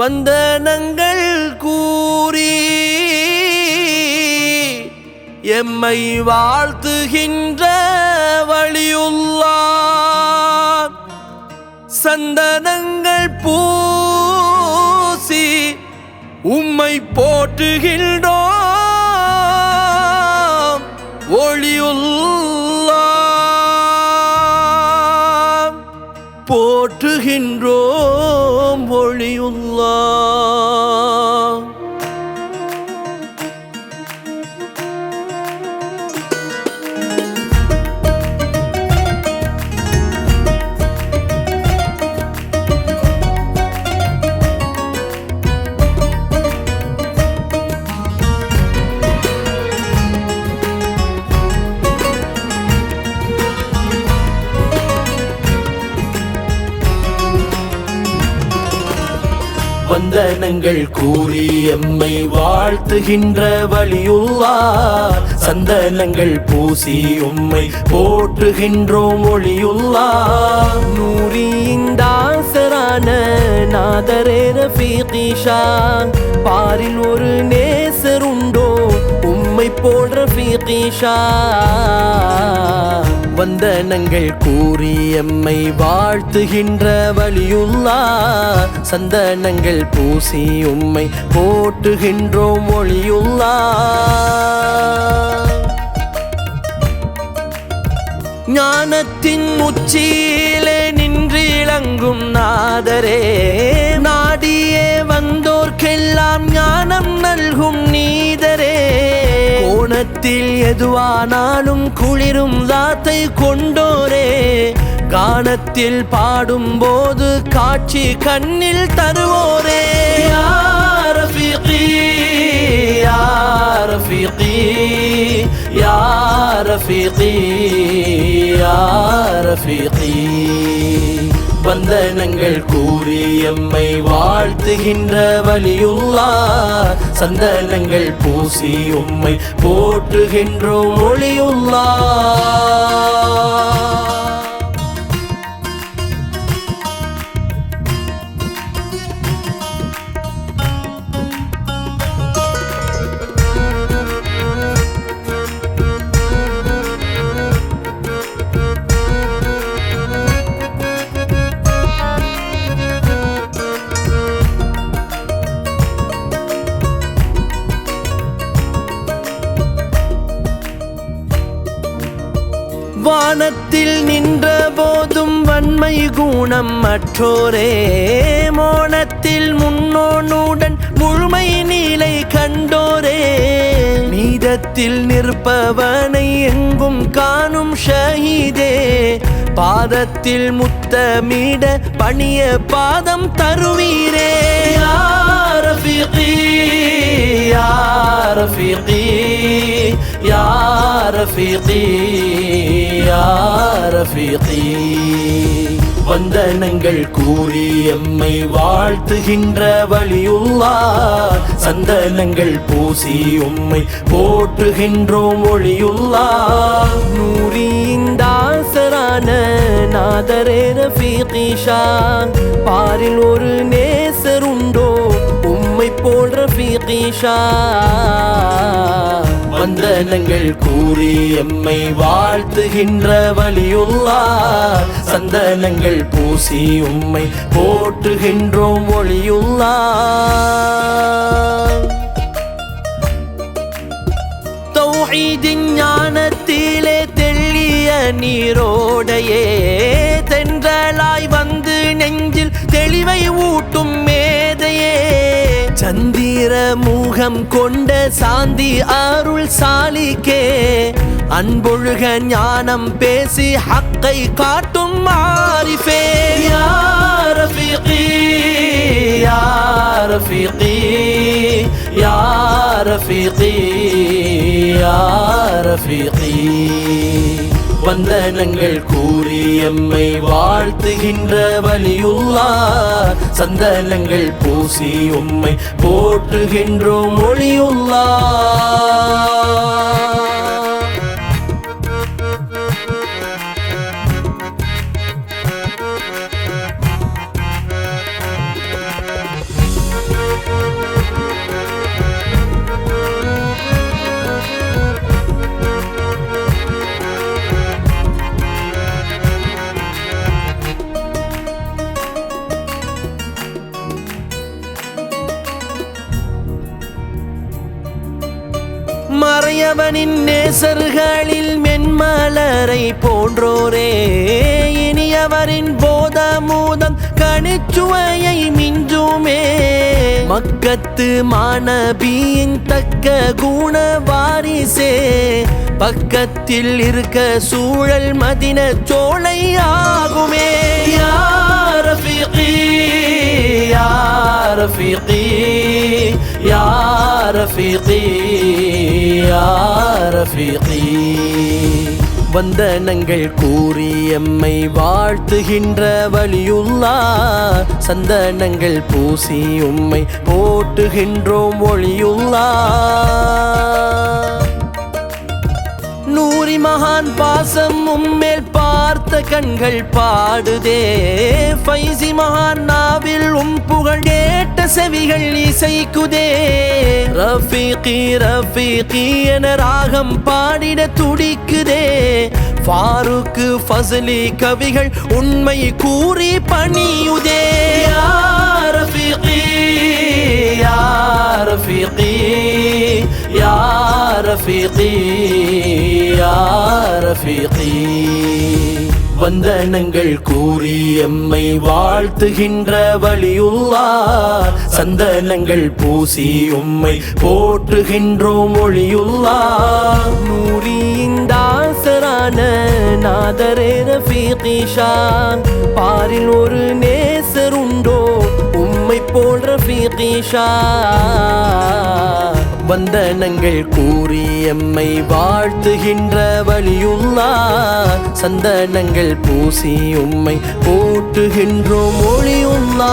வந்தனங்கள் கூறி எம்மை வாழ்த்துகின்ற வழியுள்ளா சந்தனங்கள் பூசி உம்மை போற்றுகின்றோம். ஒளியுள்ள போற்றுகின்றோம் ஒளியுள்ளா. வந்தனங்கள் கூறி எம்மை வாழ்த்துகின்ற வழியுள்ளா சந்தனங்கள் பூசி உம்மை போற்றுகின்றோம் ஒளியுள்ளா நூரியின் தாசரான நாதரே ரஃபீகிஷா பாரில் ஒரு நேசர் உண்டோ உம்மை போல் ரஃபீகிஷா வந்தனங்கள் கூறி எம்மை வாழ்த்துகின்ற வழியுள்ளா. சந்தனங்கள் பூசி உம்மை போட்டுகின்றோம் ஒளியுள்ளா. ஞானத்தின் உச்சியிலே நின்று இளங்கும் நாதரே நாடியே கோணத்தில் எதுவானாலும் குளிரும் தாத்தை கொண்டோரே. கானத்தில் பாடும்போது காட்சி கண்ணில் தருவோரே. வந்தனங்கள் கூறி எம்மை வாழ்த்துகின்ற வழியுள்ளா சந்தனங்கள் பூசி உம்மை போற்றுகின்றோம் ஒளியுள்ளா வானத்தில் நின்ற போதும் வன்மை குணம் மற்றோரே. மோனத்தில் முன்னோனுடன் முழுமை நீலை கண்டோரே. நீதத்தில் நிற்பவனை எங்கும் காணும் ஷஹீதே. பாதத்தில் முத்தமிட பணிய பாதம் தருவீரே. யா ரஃபீகி, யா ரஃபீகி, யா ரஃபீகி, யா ரஃபீகி. வந்தனங்கள் கூறி எம்மை வாழ்த்துகின்ற வழியுள்ளா சந்தனங்கள் பூசி உம்மை போற்றுகின்றோம் ஒளியுள்ளா நூரியின் தாசரான நாதரே ரஃபீகீஷா பாரில் ஒரு நேசருண்டோ உம்மை போல் ரஃபீகிஷா வந்தனங்கள் கூறி எம்மை வாழ்த்துகின்ற வழியுள்ளா சந்தனங்கள் பூசி உம்மை போற்றுகின்றோம் ஒளியுள்ளா தௌஹீதின் ஞானத்திலே தெள்ளிய நீரோடையே. தென்றலாய் வந்து நெஞ்சில் தெளிவை ஊட்டும் சந்திர முகம் கொண்ட சாந்தி அருள் சாலிக்கே. அன்பொழுக ஞானம் பேசி ஹக்கை காட்டும் மாரிஃபே யா ரஃபீகி யா ரஃபீகி யா ரஃபீகி யா ரஃபீகி. வந்தனங்கள் கூறி எம்மை வாழ்த்துகின்ற வழியுள்ளா சந்தனங்கள் பூசி உம்மை போற்றுகின்றோம் ஒளியுள்ளா இனியவனின் நேசர்களில் மென்மலரை போன்றோரே. இனியவரின் போதமூதம் கணிச்சுவையை மிஞ்சுமே. மக்கத்து மாணபியின் தக்க குண வாரிசே பக்கத்தில் இருக்க சூழல் மதின சோலை ஆகுமே யா ரஃபீகி யா ரஃபீகி? வந்தனங்கள் கூறி எம்மை வாழ்த்துகின்ற வழியுள்ளா சந்தனங்கள் பூசி உம்மை போட்டுகின்றோம் ஒளியுள்ளா நூறி மகான் பாசம் உம்மேல் பார்த்த கண்கள் பாடுதே. ஃபைசி மகான் செவிகள் இசைக்குதே. ரஃபீகி ரஃபீகி என ராகம் பாடிட துடிக்குதே. ஃபாரூக்கு ஃபசலி கவிகள் உண்மை கூறி பணியுதே. ரஃபீகி யா ரஃபீகி யா ரஃபீகி யா ரஃபீகி. வந்தனங்கள் கூறி எம்மை வாழ்த்துகின்ற வழியுள்ளா சந்தனங்கள் பூசி உம்மை போற்றுகின்றோம் ஒளியுள்ளா நூரியின் தாசரான நாதரே ரஃபீகிஷா பாரில் ஒரு நேசருண்டோ உம்மை போல் ரஃபீகிஷா வந்தனங்கள் கூறி எம்மை வாழ்த்துகின்ற வழியுள்ளா சந்தனங்கள் பூசி உம்மை போட்டுகின்றோம் மொழியுள்ளா